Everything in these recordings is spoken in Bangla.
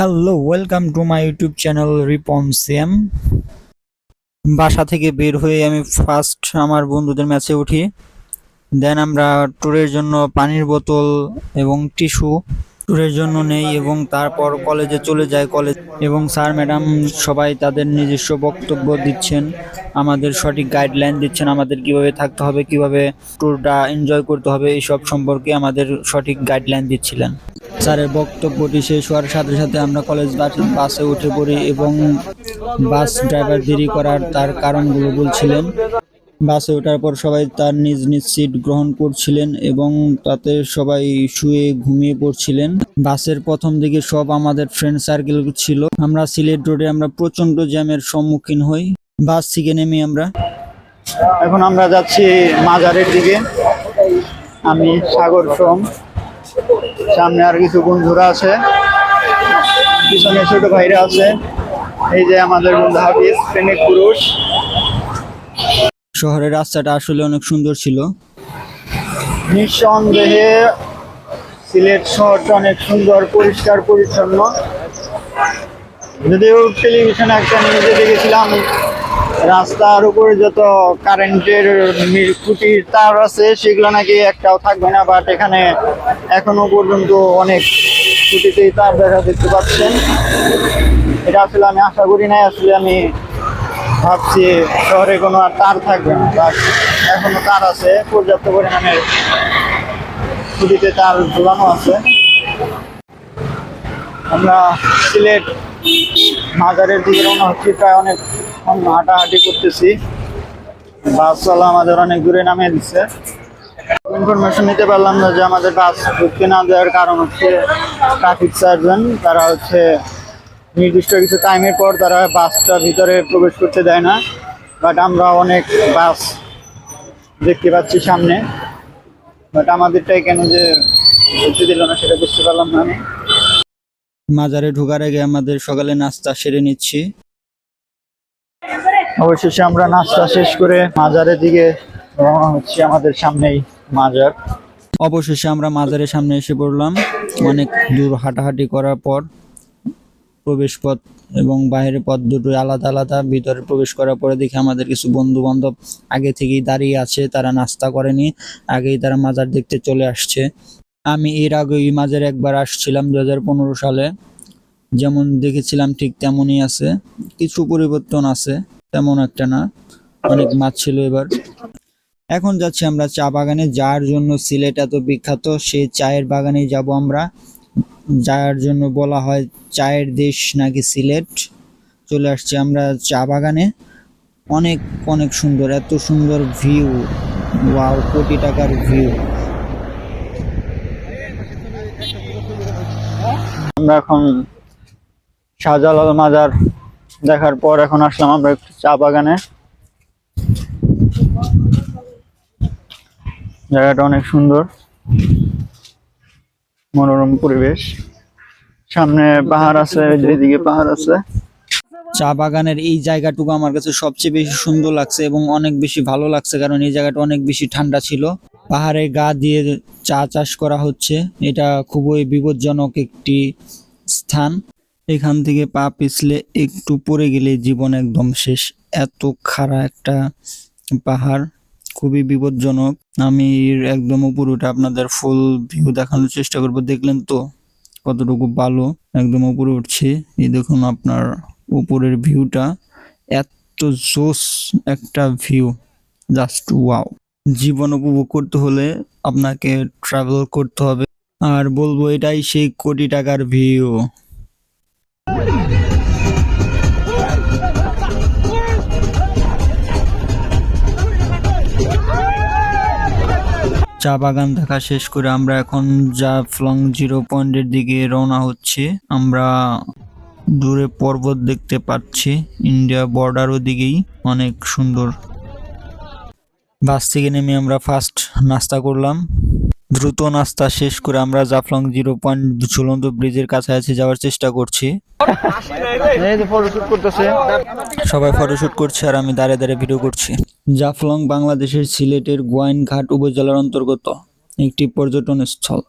Hello, welcome to my YouTube channel Ripon CM. বাসা থেকে বের হয়ে আমি ফার্স্ট আমার বন্ধুদের ম্যাচে উঠি। দেন আমরা ট্যুরের জন্য পানির বোতল এবং টিস্যু ট্যুরের জন্য নেই এবং তারপর কলেজে চলে যায় কলেজ। এবং স্যার, ম্যাডাম সবাই তাদের নিজস্ব বক্তব্য দিচ্ছেন, আমাদের সঠিক গাইডলাইন দিচ্ছেন, আমাদের কীভাবে থাকতে হবে, কীভাবে ট্যুরটা এনজয় করতে হবে এইসব সম্পর্কে আমাদের সঠিক গাইডলাইন দিচ্ছিলেন। স্যারের বক্তব্যটি শেষ হওয়ার সাথে সাথে আমরা কলেজ বাস- উঠে পড়ি এবং বাস ড্রাইভার দেরি করার তার কারণগুলো বলছিলেন। বাসে ওঠার পর সবাই তার নিজ নিজ সিট গ্রহণ করছিলেন এবং তাতে সবাই শুয়ে ঘুমিয়ে পড়ছিলেন। বাসের প্রথম দিকে সব আমাদের ফ্রেন্ড সার্কেল ছিল। আমরা সিলেট রোডে আমরা প্রচণ্ড জ্যামের সম্মুখীন হই। বাস থেকে নেমে আমরা। এখন আমরা যাচ্ছি মাজারের দিকে। আমি সাগর সোম সামনে আর কিছু বন্ধুরা আছে। পিছনে ছোট ভাইরা আছে। এই যে আমাদের বন্ধু হাফিজ প্রেমিক পুরুষ। শহরের রাস্তাটা আসলে অনেক সুন্দর ছিল। নিঃসন্দেহে সিলেট শহরটা অনেক সুন্দর পরিষ্কার পরিচ্ছন্ন। যদিও টেলিভিশনে একটা নিউজে দেখেছিলাম রাস্তার উপরে যত কারেন্টের খুঁটির তার আছে, সেগুলো নাকি একটাও থাকবে না বাট এখানে এখনও পর্যন্ত অনেক খুঁটিতেই তার দেখা দেখতে পাচ্ছেন। এটা আসলে আমি আশা করি নাই, আসলে আমি ভাবছি শহরে কোনো আর তার থাকবে না বাট এখনও তার আছে, পর্যাপ্ত পরিমাণে খুঁটিতে তার ঝুলানো আছে। আমরা সিলেট মাজারের দিকে রওনা হচ্ছি, প্রায় অনেক হাঁটাহাঁটি করতেছি। বাস বাসওয়ালা আমাদের অনেক দূরে নামিয়ে দিচ্ছে ইনফরমেশন নিতে পারলাম না যে আমাদের বাস ঢুকতে না দেওয়ার কারণ হচ্ছে ট্রাফিক সার্জন তারা হচ্ছে নির্দিষ্ট কিছু টাইমের পর তারা বাসটা ভিতরে প্রবেশ করতে দেয় না। বাট আমরা অনেক বাস দেখতে পাচ্ছি সামনে। বাট আমাদেরটাই কেন যে ঢুকতে দিল না, সেটা বুঝতে পারলাম না আমি। মাজারে ঢোকার আগে আমাদের সকালে নাস্তা সেরে নিচ্ছি। অবশেষে আমরা নাস্তা শেষ করে মাজারের দিকে রওনা হচ্ছি আমাদের সামনেই মাজার। অবশেষে আমরা মাজারের সামনে এসে পড়লাম। অনেক দূর হাঁটাহাঁটি করার পর প্রবেশ পথ এবং বাইরের পথ দুটোই আলাদা আলাদা। ভিতরে প্রবেশ করার পরে দেখি আমাদের কিছু বন্ধু বান্ধব আগে থেকেই দাঁড়িয়ে আছে, তারা নাস্তা করেনি, আগেই তারা মাজার দেখতে চলে আসছে। আমি এর আগে এই মাজারে একবার আসছিলাম দু হাজার পনেরো সালে। যেমন দেখেছিলাম ঠিক তেমনই আছে। কিছু পরিবর্তন আছে, তেমন একটা না। অনেক মাছ ছিল এবার। এখন যাচ্ছি আমরা চা বাগানে। যার জন্য সিলেট এত বিখ্যাত সেই চায়ের বাগানেই যাব আমরা। যার জন্য বলা হয় চায়ের দেশ নাকি সিলেট। চলে আসছি আমরা চা বাগানে। অনেক অনেক সুন্দর, এত সুন্দর ভিউ। ওয়াও, কোটি টাকার ভিউ। আমরা এখন শাহজালাল মাজার দেখার পর এখন আসলাম আমরা একটু চা বাগানে। জায়গাটা অনেক সুন্দর, মনোরম পরিবেশ। সামনে পাহাড় আছে, যেদিকে পাহাড় আছে। চা বাগানের এই জায়গাটুকু আমার কাছে সবচেয়ে বেশি সুন্দর লাগছে এবং অনেক বেশি ভালো লাগছে কারণ এই জায়গাটা অনেক বেশি ঠান্ডা ছিল। পাহাড়ে গা দিয়ে চা চাষ করা হচ্ছে। এটা খুবই বিপজ্জনক একটি স্থান। এখান থেকে পা পিছলে একটু পড়ে গেলে জীবন একদম শেষ। এত খাড়া একটা পাহাড়, খুবই বিপজ্জনক। আমি একদম উপরে উঠে আপনাদের ফুল ভিউ দেখানোর চেষ্টা করব। দেখলেন তো কতটুকু ভালো একদম উপরে উঠছে। এই দেখুন আপনার উপরের ভিউটা এত জোস একটা ভিউ জাস্ট ওয়াও জীবন উপভোগ করতে হলে আপনাকে ট্রাভেল করতে হবে। আর বলব এটাই সেই কোটি টাকার ভিউ চা বাগান দেখা শেষ করে আমরা এখন জাফলং জিরো পয়েন্টের দিকে রওনা হচ্ছে, আমরা দূরে পর্বত দেখতে পাচ্ছি। ইন্ডিয়া বর্ডার ওদিকেই অনেক সুন্দর বাস থেকে নেমে আমরা ফার্স্ট নাস্তা করলাম। দ্রুত নাস্তা শেষ করে আমরা জাফলং জিরো পয়েন্ট ঝুলন্ত ব্রিজের কাছাকাছি যাওয়ার চেষ্টা করছি। সবাই ফটোশুট করছে আর আমি দাঁড়িয়ে দাঁড়িয়ে ভিডিও করছি। জাফলং বাংলাদেশের সিলেটের গোয়াইনঘাট উপজেলার অন্তর্গত একটি পর্যটন স্থল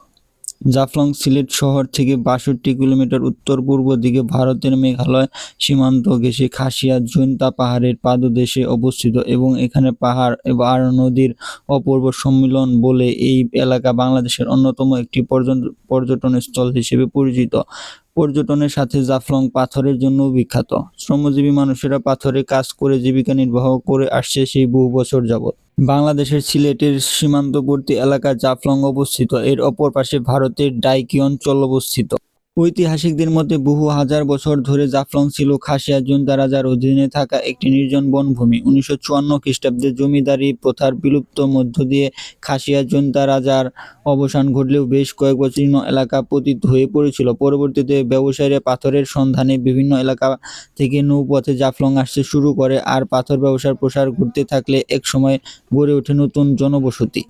জাফলং সিলেট শহর থেকে বাষট্টি কিলোমিটার উত্তর পূর্ব দিকে ভারতের মেঘালয় সীমান্ত ঘেঁষে খাসিয়া জৈন্তা পাহাড়ের পাদদেশে অবস্থিত এবং এখানে পাহাড় এবং আর নদীর অপূর্ব সম্মিলন বলে এই এলাকা বাংলাদেশের অন্যতম একটি পর্যটন স্থল হিসেবে পরিচিত। পর্যটনের সাথে জাফলং পাথরের জন্য বিখ্যাত। শ্রমজীবী মানুষেরা পাথরে কাজ করে জীবিকা নির্বাহ করে আসছে সেই বহু বছর যাবত বাংলাদেশের সিলেটের সীমান্তবর্তী এলাকা জাফলং অবস্থিত। এর অপর পাশে ভারতের ডাইকি অঞ্চল অবস্থিত। ঐতিহাসিকদের মতে, বহু হাজার বছর ধরে জাফলং ছিল খাসিয়া জুনতা রাজার অধীনে থাকা একটি নির্জন বনভূমি। উনিশশো চুয়ান্ন খ্রিস্টাব্দে জমিদারি প্রথার বিলুপ্ত মধ্য দিয়ে খাসিয়া জুনতা রাজার অবসান ঘটলেও বেশ কয়েক বছর এলাকা পতিত হয়ে পড়েছিল। পরবর্তীতে ব্যবসায়ীরা পাথরের সন্ধানে বিভিন্ন এলাকা থেকে নৌপথে জাফলং আসতে শুরু করে, আর পাথর ব্যবসার প্রসার ঘটতে থাকলে একসময় গড়ে ওঠে নতুন জনবসতি।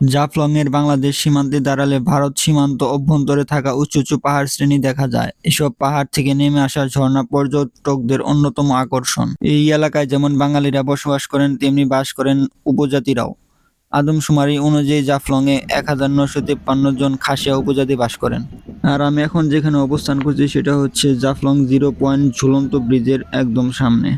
জাফলং এর বাংলাদেশ সীমান্তে দাঁড়ালে ভারত সীমান্ত অভ্যন্তরে থাকা উঁচু উঁচু পাহাড় শ্রেণি দেখা যায়। এসব পাহাড় থেকে নেমে আসা ঝর্ণা পর্যটকদের অন্যতম আকর্ষণ। এই এলাকায় যেমন বাঙালিরা বসবাস করেন, তেমনি বাস করেন উপজাতিরাও। আদমশুমারি অনুযায়ী জাফলংয়ে এক হাজার নশো তেপ্পান্ন জন খাসিয়া উপজাতি বাস করেন। আর আমি এখন যেখানে অবস্থান করছি সেটা হচ্ছে জাফলং জিরো পয়েন্ট ঝুলন্ত ব্রিজের একদম সামনে।